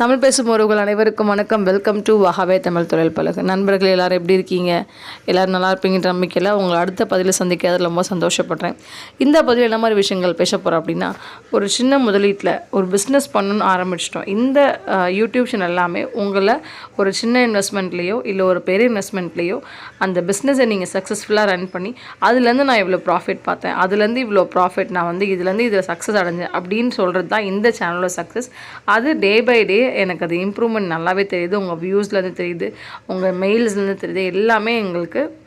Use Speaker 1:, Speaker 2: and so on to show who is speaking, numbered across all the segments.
Speaker 1: தமிழ் பேசும் உறவுகள் அனைவருக்கும் வணக்கம். வெல்கம் டு வகாவே தமிழ் தொழில் பழகு நண்பர்கள் எல்லாரும் எப்படி இருக்கீங்க? எல்லோரும் நல்லா இருப்பீங்கன்ற நம்பிக்கையில் உங்களை அடுத்த பதிவில் சந்திக்கிறதுல ரொம்ப சந்தோஷப்படுறேன். இந்த பதிவில் என்ன மாதிரி விஷயங்கள் பேச போகிறோம் அப்படின்னா ஒரு சின்ன முதலீட்டில் ஒரு பிஸ்னஸ் பண்ணணும்னு ஆரம்பிச்சிட்டோம். இந்த யூடியூப் சேனல் எல்லாமே உங்களை ஒரு சின்ன இன்வெஸ்ட்மெண்ட்லேயோ இல்லை ஒரு பெரிய இன்வெஸ்ட்மெண்ட்லேயோ அந்த பிஸ்னஸை நீங்கள் சக்ஸஸ்ஃபுல்லாக ரன் பண்ணி அதுலேருந்து நான் இவ்வளோ ப்ராஃபிட் பார்த்தேன். அதுலேருந்து இவ்வளோ ப்ராஃபிட் நான் வந்து இதுலேருந்து இதில் சக்ஸஸ் அடைஞ்சேன் அப்படின்னு சொல்கிறது தான் இந்த சேனலோட சக்ஸஸ் அது டே பை டே எனக்கு அது இம்ப்ரூவ்மெண்ட் நல்லாவே தெரியுது. உங்கள் வியூஸ்லேருந்து தெரியுது. உங்கள் மெயில்ஸ்லேருந்து தெரியுது. எல்லாமே எங்களுக்கு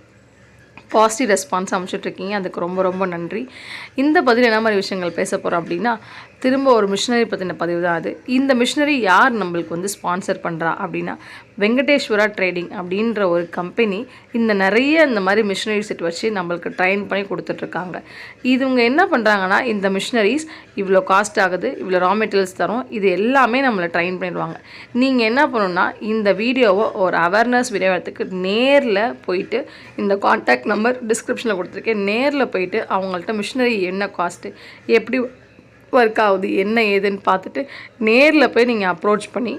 Speaker 1: பாசிட்டிவ் ரெஸ்பான்ஸ் அமைச்சிட்ருக்கீங்க அதுக்கு ரொம்ப ரொம்ப நன்றி. இந்த பதில் என்ன மாதிரி விஷயங்கள் பேச போகிறோம் அப்படின்னா திரும்ப ஒரு மிஷினரி பற்றின பதிவு தான் அது. இந்த மிஷினரி யார் நம்மளுக்கு வந்து ஸ்பான்சர் பண்ணுறா அப்படின்னா வெங்கடேஸ்வரா ட்ரேடிங் அப்படின்ற ஒரு கம்பெனி இந்த நிறைய இந்த மாதிரி மிஷினரி செட் வச்சு நம்மளுக்கு ட்ரைன் பண்ணி கொடுத்துட்ருக்காங்க. இதுவங்க என்ன பண்ணுறாங்கன்னா இந்த மிஷினரிஸ் இவ்வளோ காஸ்ட் ஆகுது இவ்வளோ ரா மெட்டீரியல்ஸ் தரும் இது எல்லாமே நம்மளை ட்ரைன் பண்ணிடுவாங்க. நீங்கள் என்ன பண்ணணும்னா இந்த வீடியோவை ஒரு அவேர்னஸ் வீடியோத்துக்கு நேரில் போயிட்டு இந்த காண்டாக்ட் நம்பர் டிஸ்கிரிப்ஷனில் கொடுத்துருக்கேன். நேரில் போயிட்டு அவங்கள்ட்ட மிஷினரி என்ன காஸ்ட்டு எப்படி ஒர்க் ஆகுது என்ன ஏதுன்னு பார்த்துட்டு நேரில் போய் நீங்கள் அப்ரோச் பண்ணி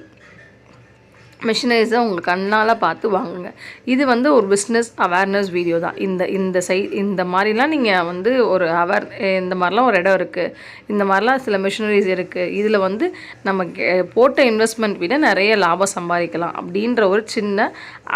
Speaker 1: மிஷினரிஸை உங்கள் கண்ணால் பார்த்து வாங்குங்க. இது வந்து ஒரு பிஸ்னஸ் அவேர்னஸ் வீடியோ தான். இந்த இந்த சை இந்த மாதிரிலாம் நீங்கள் வந்து ஒரு அவேர் இந்த மாதிரிலாம் ஒரு இடம் இருக்குது இந்த மாதிரிலாம் சில மிஷினரிஸ் இருக்குது இதில் வந்து நம்ம கே- போட்ட இன்வெஸ்ட்மெண்ட் விட நிறைய லாபம் சம்பாதிக்கலாம் அப்படின்ற ஒரு சின்ன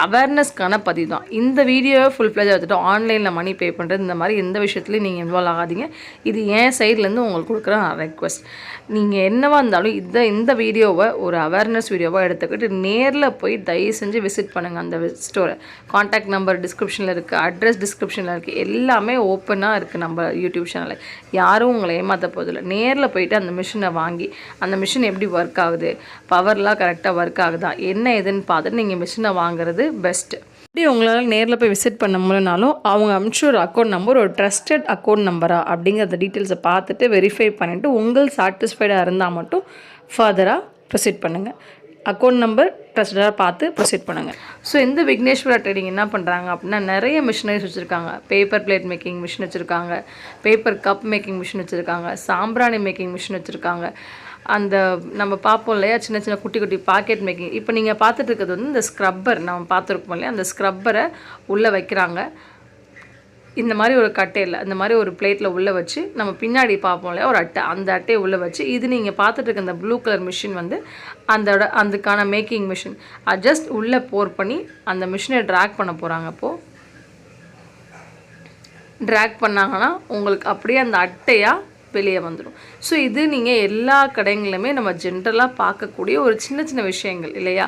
Speaker 1: அவேர்னஸ்க்கான பதிவு தான். இந்த வீடியோவை ஃபுல் ஃப்ளேஜ் எடுத்துகிட்டு ஆன்லைனில் மணி பே பண்ணுறது இந்த மாதிரி எந்த விஷயத்துலையும் நீங்கள் இன்வால்வ் ஆகாதீங்க. இது என் சைட்லேருந்து உங்களுக்கு கொடுக்குற ரெக்வஸ்ட் நீங்கள் என்னவாக இருந்தாலும் இந்த இந்த வீடியோவை ஒரு அவேர்னஸ் வீடியோவாக எடுத்துக்கிட்டு நேரில் போய் தயவு செஞ்சு விசிட் பண்ணுங்கள் அந்த ஸ்டோரை காண்டாக்ட் நம்பர் டிஸ்கிரிப்ஷனில் இருக்குது அட்ரஸ் டிஸ்கிரிப்ஷனில் இருக்குது எல்லாமே ஓப்பனாக இருக்குது நம்ம யூடியூப் சேனலில் யாரும் உங்களை ஏமாற்ற போதில்லை நேரில் போயிட்டு அந்த மிஷினை வாங்கி அந்த மிஷின் எப்படி ஒர்க் ஆகுது பவர்லாம் கரெக்டாக ஒர்க் ஆகுதா என்ன ஏதுன்னு பார்த்துட்டு நீங்கள் மிஷினை வாங்குறது பெஸ்ட்டு அப்படி உங்களால் நேரில் போய் விசிட் பண்ண முடியலனாலும் அவங்க அமிச்ச ஒரு அக்கௌண்ட் நம்பர் ஒரு ட்ரஸ்டட் அக்கௌண்ட் நம்பரா அப்படிங்கிறத டீட்டெயில்ஸை பார்த்துட்டு வெரிஃபை பண்ணிவிட்டு உங்கள் சாட்டிஸ்ஃபைடாக இருந்தால் மட்டும் ஃபர்தராக ப்ரொசீட் பண்ணுங்கள் அக்கௌண்ட் நம்பர் ட்ரஸ்டாக பார்த்து ப்ரொசீட் பண்ணுங்கள் ஸோ இந்த விக்னேஸ்வரா ட்ரேடிங் என்ன பண்ணுறாங்க அப்படின்னா நிறைய மிஷினரிஸ் வச்சுருக்காங்க. பேப்பர் பிளேட் மேக்கிங் மிஷின் வச்சுருக்காங்க. பேப்பர் கப் மேக்கிங் மிஷின் வச்சுருக்காங்க. சாம்பிராணி மேக்கிங் மிஷின் வச்சுருக்காங்க. அந்த நம்ம பார்ப்போம் இல்லையா சின்ன சின்ன குட்டி குட்டி பாக்கெட் மேக்கிங் இப்போ நீங்கள் பார்த்துட்டு இருக்கிறது வந்து இந்த ஸ்க்ரப்பர் நம்ம பார்த்துருக்கோம் இல்லையா அந்த ஸ்க்ரப்பரை உள்ளே வைக்கிறாங்க. இந்த மாதிரி ஒரு கட்டையில் இந்த மாதிரி ஒரு பிளேட்டில் உள்ளே வச்சு நம்ம பின்னாடி பார்ப்போம் இல்லையா? ஒரு அட்டை அந்த அட்டையை உள்ளே வச்சு இது நீங்கள் பார்த்துட்டு இருக்க இந்த ப்ளூ கலர் மிஷின் வந்து அதோட அதுக்கான மேக்கிங் மிஷின் அது ஜஸ்ட் உள்ளே போர் பண்ணி அந்த மிஷினை ட்ராக் பண்ண போகிறாங்க அப்போது ட்ராக் பண்ணாங்கன்னா உங்களுக்கு அப்படியே அந்த அட்டையாக வெளியே வந்துடும் ஸோ இது நீங்கள் எல்லா கடைங்களுமே நம்ம ஜென்ரலாக பார்க்கக்கூடிய ஒரு சின்ன சின்ன விஷயங்கள் இல்லையா?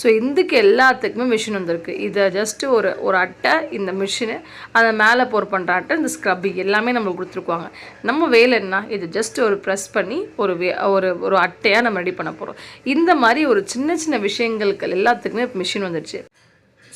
Speaker 1: ஸோ இதுக்கு எல்லாத்துக்குமே மிஷின் வந்திருக்கு. இதை ஜஸ்ட்டு ஒரு ஒரு அட்டை இந்த மிஷினு அதை மேலே போர் பண்ணுற அட்டை இந்த ஸ்க்ரப்பி எல்லாமே நம்மளுக்கு கொடுத்துருக்குவாங்க நம்ம வேலை என்ன? இது ஜஸ்ட் ஒரு ப்ரெஸ் பண்ணி ஒரு வே ஒரு ஒரு அட்டையாக நம்ம ரெடி பண்ண போகிறோம் இந்த மாதிரி ஒரு சின்ன சின்ன விஷயங்களுக்கு எல்லாத்துக்குமே மிஷின் வந்துடுச்சு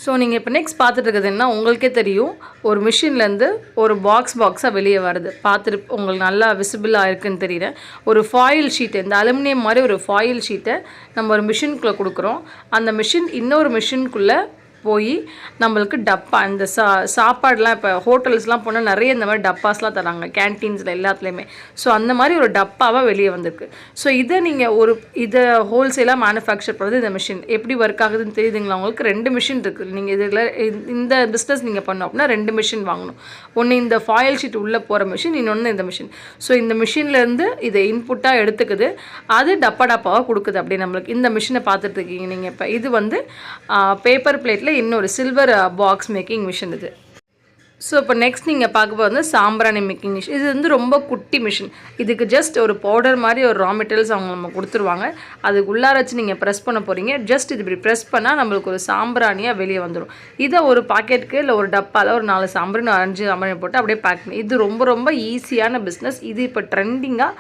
Speaker 1: ஸோ நீங்கள் இப்போ நெக்ஸ்ட் பார்த்துட்டு உங்களுக்கே தெரியும் ஒரு மிஷின்லேருந்து ஒரு பாக்ஸ் பாக்ஸாக வெளியே வருது. பார்த்துட்டு உங்களுக்கு நல்லா விசிபிளாக இருக்குன்னு தெரியல. ஒரு ஃபாயில் ஷீட்டு இந்த அலுமினியம் மாதிரி ஒரு ஃபாயில் ஷீட்டை நம்ம ஒரு மிஷினுக்குள்ளே கொடுக்குறோம். அந்த மிஷின் இன்னொரு மிஷினுக்குள்ளே போய் நம்மளுக்கு டப்பா இந்த சா சாப்பாடுலாம் இப்போ ஹோட்டல்ஸ்லாம் போனால் நிறைய இந்த மாதிரி டப்பாஸ்லாம் தராங்க கேன்டீன்ஸில் எல்லாத்துலேயுமே. ஸோ அந்த மாதிரி ஒரு டப்பாவாக வெளியே வந்திருக்கு. ஸோ இதை நீங்கள் ஒரு இதை ஹோல்சேலாக மேனுஃபேக்சர் பண்ணுறது இந்த மிஷின் எப்படி ஒர்க் ஆகுதுன்னு தெரியுதுங்களா? உங்களுக்கு ரெண்டு மிஷின் இருக்குது நீங்கள் இதில் இந்த பிஸ்னஸ் நீங்கள் பண்ணோம் அப்படின்னா ரெண்டு மிஷின் வாங்கணும். ஒன்று இந்த ஃபாயில் ஷீட் உள்ளே போகிற மிஷின் இன்னொன்று இந்த மிஷின் ஸோ இந்த மிஷின்லேருந்து இதை இன்புட்டாக எடுத்துக்குது. அது டப்பா டப்பாவாக கொடுக்குது அப்படி நம்மளுக்கு. இந்த மிஷினை பார்த்துட்டு இருக்கீங்க நீங்கள் இப்போ. இது வந்து பேப்பர் பிளேட்டில் இன்னொரு சில்வர் பாக்ஸ் மேக்கிங் மிஷின் இது. ஸோ இப்போ நெக்ஸ்ட் நீங்கள் பார்க்க போகிறது வந்து சாம்பிராணி மேக்கிங் மிஷின் இது வந்து ரொம்ப குட்டி மிஷின் இதுக்கு ஜஸ்ட் ஒரு பவுடர் மாதிரி ஒரு ரா மெட்டீரியல்ஸ் அவங்க நம்ம கொடுத்துருவாங்க. அதுக்கு உள்ளார வச்சு நீங்கள் ப்ரெஸ் பண்ண போகிறீங்க ஜஸ்ட் இது இப்படி ப்ரெஸ் பண்ணால் நம்மளுக்கு ஒரு சாம்பிராணியாக வெளியே வந்துடும் இதை ஒரு பாக்கெட்டுக்கு இல்லை ஒரு டப்பாவில் ஒரு நாலு சாம்பிராணி அஞ்சு சாம்பிராணி போட்டு அப்படியே பேக் பண்ணி இது ரொம்ப ரொம்ப ஈஸியான பிஸ்னஸ் இது இப்போ ட்ரெண்டிங்காக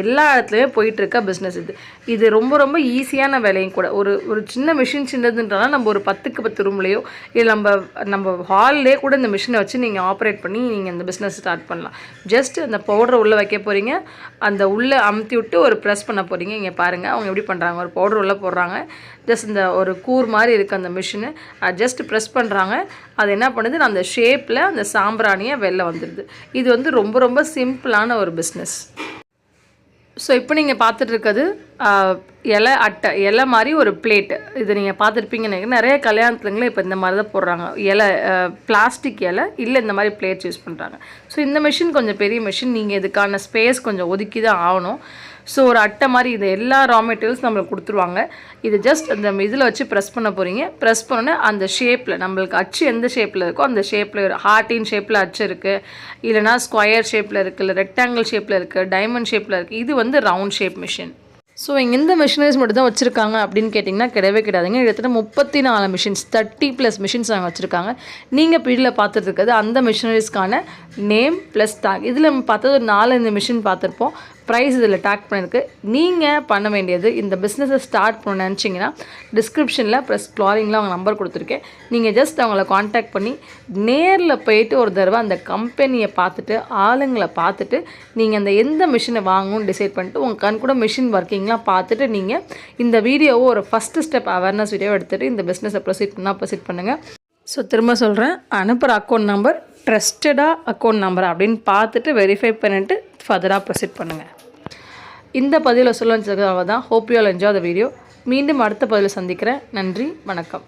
Speaker 1: எல்லா இடத்துலையுமே போயிட்டுருக்க பிஸ்னஸ் இது. இது ரொம்ப ரொம்ப ஈஸியான வேலையும் கூட. ஒரு ஒரு சின்ன மிஷின் சின்னதுன்றனால நம்ம ஒரு பத்துக்கு பத்து ரூம்லேயோ இல்லை நம்ம நம்ம ஹால்லேயே கூட இந்த மிஷினை வச்சு நீங்கள் ஆப்ரேட் பண்ணி நீங்கள் இந்த பிஸ்னஸ் ஸ்டார்ட் பண்ணலாம். ஜஸ்ட் அந்த பவுடரை உள்ளே வைக்க போகிறீங்க அந்த உள்ளே அமுத்தி விட்டு ஒரு ப்ரெஸ் பண்ண போகிறீங்க இங்கே பாருங்கள் அவங்க எப்படி பண்ணுறாங்க ஒரு பவுடர் உள்ளே போடுறாங்க. ஜஸ்ட் இந்த ஒரு கூர் மாதிரி இருக்குது அந்த மிஷினு அது ஜஸ்ட் ப்ரெஸ் பண்ணுறாங்க அது என்ன பண்ணுது? அந்த ஷேப்பில் அந்த சாம்பிராணியை வெளில வந்துடுது இது வந்து ரொம்ப ரொம்ப சிம்பிளான ஒரு பிஸ்னஸ் ஸோ இப்போ நீங்கள் பார்த்துட்டு இருக்கிறது இலை அட்டை இலை மாதிரி ஒரு பிளேட்டு இது நீங்கள் பார்த்துருப்பீங்கன்னு நிறைய கல்யாணத்துலங்களே இப்போ இந்த மாதிரி தான் போடுறாங்க. இலை பிளாஸ்டிக் இலை இல்லை இந்த மாதிரி பிளேட்ஸ் யூஸ் பண்ணுறாங்க ஸோ இந்த மிஷின் கொஞ்சம் பெரிய மிஷின் நீங்கள் இதுக்கான ஸ்பேஸ் கொஞ்சம் ஒதுக்கி தான் ஆகணும். ஸோ ஒரு அட்டை மாதிரி இது எல்லா ரா மெட்டீரியல்ஸ் நம்மளுக்கு கொடுத்துருவாங்க. இது ஜஸ்ட் அந்த இதில் வச்சு ப்ரெஸ் பண்ண போகிறீங்க ப்ரெஸ் பண்ணோன்னே அந்த ஷேப்பில் நம்மளுக்கு அச்சு எந்த ஷேப்பில் இருக்கோ அந்த ஷேப்பில் ஹார்ட்டின் ஷேப்பில் அச்சு இருக்குது இல்லைனா ஸ்கொயர் ஷேப்பில் இருக்குது இல்லை ரெக்டாங்கிள் ஷேப்பில் இருக்குது டைமண்ட் ஷேப்பில் இருக்குது இது வந்து ரவுண்ட் ஷேப் மிஷின் ஸோ இங்கே இந்த மிஷினரிஸ் மட்டும் தான் வச்சுருக்காங்க அப்படின்னு கேட்டிங்கன்னா கிடையவே கிடையாதுங்க. கிட்டத்தட்ட முப்பத்தி நாலு மிஷின்ஸ் தேர்ட்டி ப்ளஸ் மிஷின்ஸ் நாங்கள் வச்சுருக்காங்க. நீங்கள் பீடியில் பார்த்துட்டு இருக்கிறது அந்த மிஷினரிஸ்க்கான நேம் ப்ளஸ் டேக் இதில் பார்த்தது ஒரு நாலஞ்சு மிஷின் பார்த்துருப்போம். ப்ரைஸ் இதில் டேக் பண்ணியிருக்கு நீங்கள் பண்ண வேண்டியது இந்த பிஸ்னஸை ஸ்டார்ட் பண்ண நினச்சிங்கன்னா டிஸ்கிரிப்ஷனில் ப்ளஸ் ஃப்ளாரிங்கில் அவங்க நம்பர் கொடுத்துருக்கேன். நீங்கள் ஜஸ்ட் அவங்கள காண்டாக்ட் பண்ணி நேரில் போயிட்டு ஒரு தடவை அந்த கம்பெனியை பார்த்துட்டு ஆளுங்களை பார்த்துட்டு நீங்கள் அந்த எந்த மிஷினை வாங்கணும்னு டிசைட் பண்ணிட்டு உங்கள் கண் கூட மிஷின் ஒர்க்கிங்லாம் பார்த்துட்டு நீங்கள் இந்த வீடியோவை ஒரு ஃபஸ்ட்டு ஸ்டெப் அவேர்னஸ் வீடியோ எடுத்துகிட்டு இந்த பிஸ்னஸை ப்ரொசீட் பண்ணால் ப்ரொசீட் பண்ணுங்கள் ஸோ திரும்ப சொல்கிறேன் அனுப்புகிற அக்கௌண்ட் நம்பர் ட்ரஸ்டடாக அக்கௌண்ட் நம்பர் அப்படின்னு பார்த்துட்டு வெரிஃபை பண்ணிவிட்டு ஃபர்தராக ப்ரொசீட் பண்ணுங்கள் இந்த பதிவில் சொல்ல தான் hope you all enjoy the video மீண்டும் அடுத்த பதிவில் சந்திக்கிறேன். நன்றி வணக்கம்.